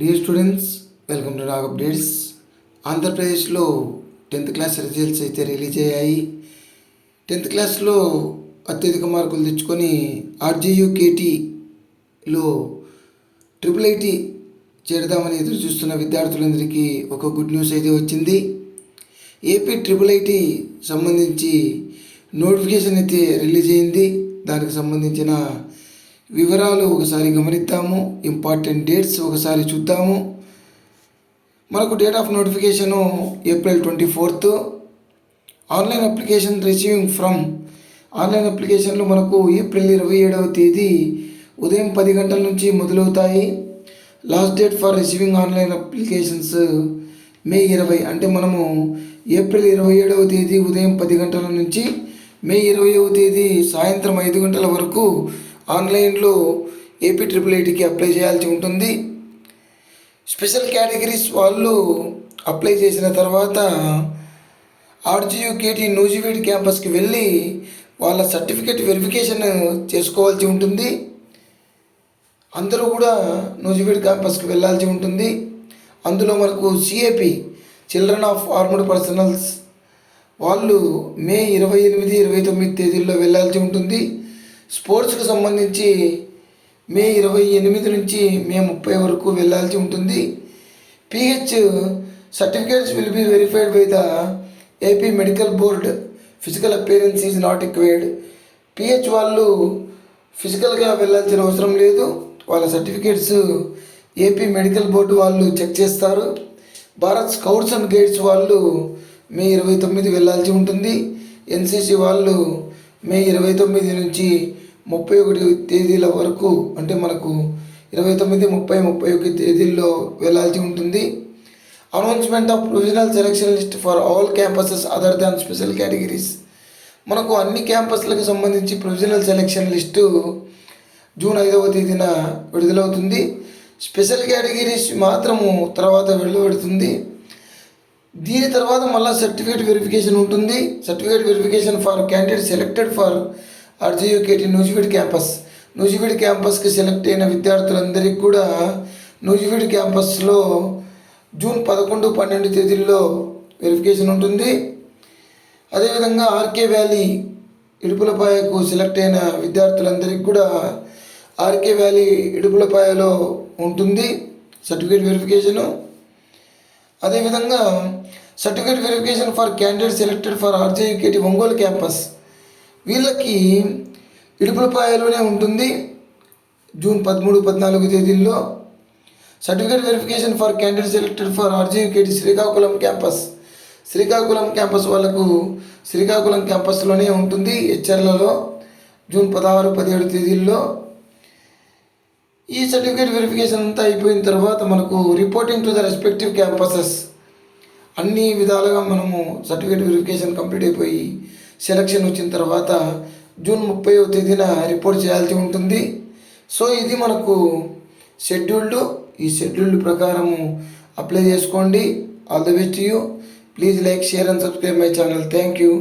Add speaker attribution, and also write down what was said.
Speaker 1: Dear students welcome to Nag updates ఆంధ్రప్రదేశ్లో tenth class results అయితే release అయ్యాయి. Tenth క్లాస్లో అత్యధిక మార్కులు తెచ్చుకొని ఆర్జేయూ కేటీలో ట్రిపుల్ ఐటీ చేరదామని ఎదురు చూస్తున్న విద్యార్థులందరికీ ఒక గుడ్ న్యూస్ అయితే వచ్చింది. ఏపీ ట్రిపుల్ ఐటీ సంబంధించి నోటిఫికేషన్ అయితే రిలీజ్ అయింది దానికి సంబంధించిన వివరాలు ఒకసారి గమనిద్దాము. ఇంపార్టెంట్ డేట్స్ ఒకసారి చూద్దాము. మనకు date of notification April twenty fourth online application receiving from online అప్లికేషన్లు మనకు ఏప్రిల్ ఇరవై ఏడవ తేదీ ఉదయం పది గంటల నుంచి మొదలవుతాయి. Last date for receiving online applications May ఇరవై అంటే మనము ఏప్రిల్ ఇరవై ఏడవ తేదీ ఉదయం పది గంటల నుంచి మే ఇరవైవ తేదీ సాయంత్రం ఐదు గంటల వరకు ఆన్లైన్లో ఏపీ ట్రిపుల్ ఐటీకి అప్లై చేయాల్సి ఉంటుంది. స్పెషల్ కేటగిరీస్ వాళ్ళు అప్లై చేసిన తర్వాత ఆర్జీయూ కేటీ నూజివీడ్ క్యాంపస్కి వెళ్ళి వాళ్ళ సర్టిఫికేట్ వెరిఫికేషన్ చేసుకోవాల్సి ఉంటుంది. అందరూ కూడా నూజివీడ్ క్యాంపస్కి వెళ్ళాల్సి ఉంటుంది. అందులో మనకు CAP children of armed personnels వాళ్ళు మే ఇరవై ఎనిమిది ఇరవై తొమ్మిది తేదీల్లో వెళ్ళాల్సి ఉంటుంది. స్పోర్ట్స్కి సంబంధించి మే ఇరవై ఎనిమిది నుంచి మే ముప్పై వరకు వెళ్ళాల్సి ఉంటుంది. PH certificates will be verified by the AP medical board physical appearance is not required PH వాళ్ళు ఫిజికల్గా వెళ్ళాల్సిన అవసరం లేదు. వాళ్ళ సర్టిఫికేట్స్ ఏపీ మెడికల్ బోర్డు వాళ్ళు చెక్ చేస్తారు. భారత్ స్కౌట్స్ అండ్ గైడ్స్ వాళ్ళు మే ఇరవై తొమ్మిది వెళ్ళాల్సి ఉంటుంది. ఎన్సీసీ వాళ్ళు మే ఇరవై తొమ్మిది నుంచి ముప్పై ఒకటి తేదీల వరకు అంటే మనకు ఇరవై తొమ్మిది ముప్పై ముప్పై ఒకటి తేదీల్లో వెళ్ళాల్సి ఉంటుంది. Announcement of provisional selection list for all campuses other than special categories మనకు అన్ని క్యాంపస్లకు సంబంధించి ప్రొవిజనల్ సెలక్షన్ లిస్టు జూన్ ఐదవ తేదీన విడుదలవుతుంది. స్పెషల్ కేటగిరీస్ మాత్రము తర్వాత వెలువడుతుంది దీని తర్వాత మళ్ళీ సర్టిఫికేట్ వెరిఫికేషన్ ఉంటుంది. Certificate verification for candidate selected for RGUKT Nuzvid campus. Nuzvid క్యాంపస్కి select అయిన విద్యార్థులందరికీ కూడా నూజివీడ్ క్యాంపస్లో జూన్ పదకొండు పన్నెండు తేదీల్లో వెరిఫికేషన్ ఉంటుంది. అదేవిధంగా ఆర్కే వ్యాలీ ఇడుపులపాయకు సెలెక్ట్ అయిన విద్యార్థులందరికీ కూడా ఆర్కే వ్యాలీ ఇడుపులపాయలో ఉంటుంది సర్టిఫికేట్ వెరిఫికేషను. అదేవిధంగా certificate verification for candidate selected for RGUKT Ongole campus. వీళ్ళకి ఇడుపులపాయలోనే ఉంటుంది జూన్ పదమూడు పద్నాలుగు తేదీల్లో. Certificate verification for candidate selected for RGUKT Srikakulam campus. Srikakulam campus వాళ్ళకు శ్రీకాకుళం క్యాంపస్లోనే ఉంటుంది హెచ్ఆర్లలో జూన్ పదహారు పదిహేడు తేదీల్లో. ఈ సర్టిఫికేట్ వెరిఫికేషన్ అంతా అయిపోయిన తర్వాత మనకు reporting to the respective campuses. అన్ని విధాలుగా మనము సర్టిఫికేట్ వెరిఫికేషన్ కంప్లీట్ అయిపోయి సెలక్షన్ వచ్చిన తర్వాత జూన్ ముప్పైవ తేదీన రిపోర్ట్ చేయాల్సి ఉంటుంది. సో ఇది మనకు షెడ్యూల్డ్ ఈ షెడ్యూల్డ్ ప్రకారము అప్లై చేసుకోండి. All the best you please like share and subscribe my channel thank you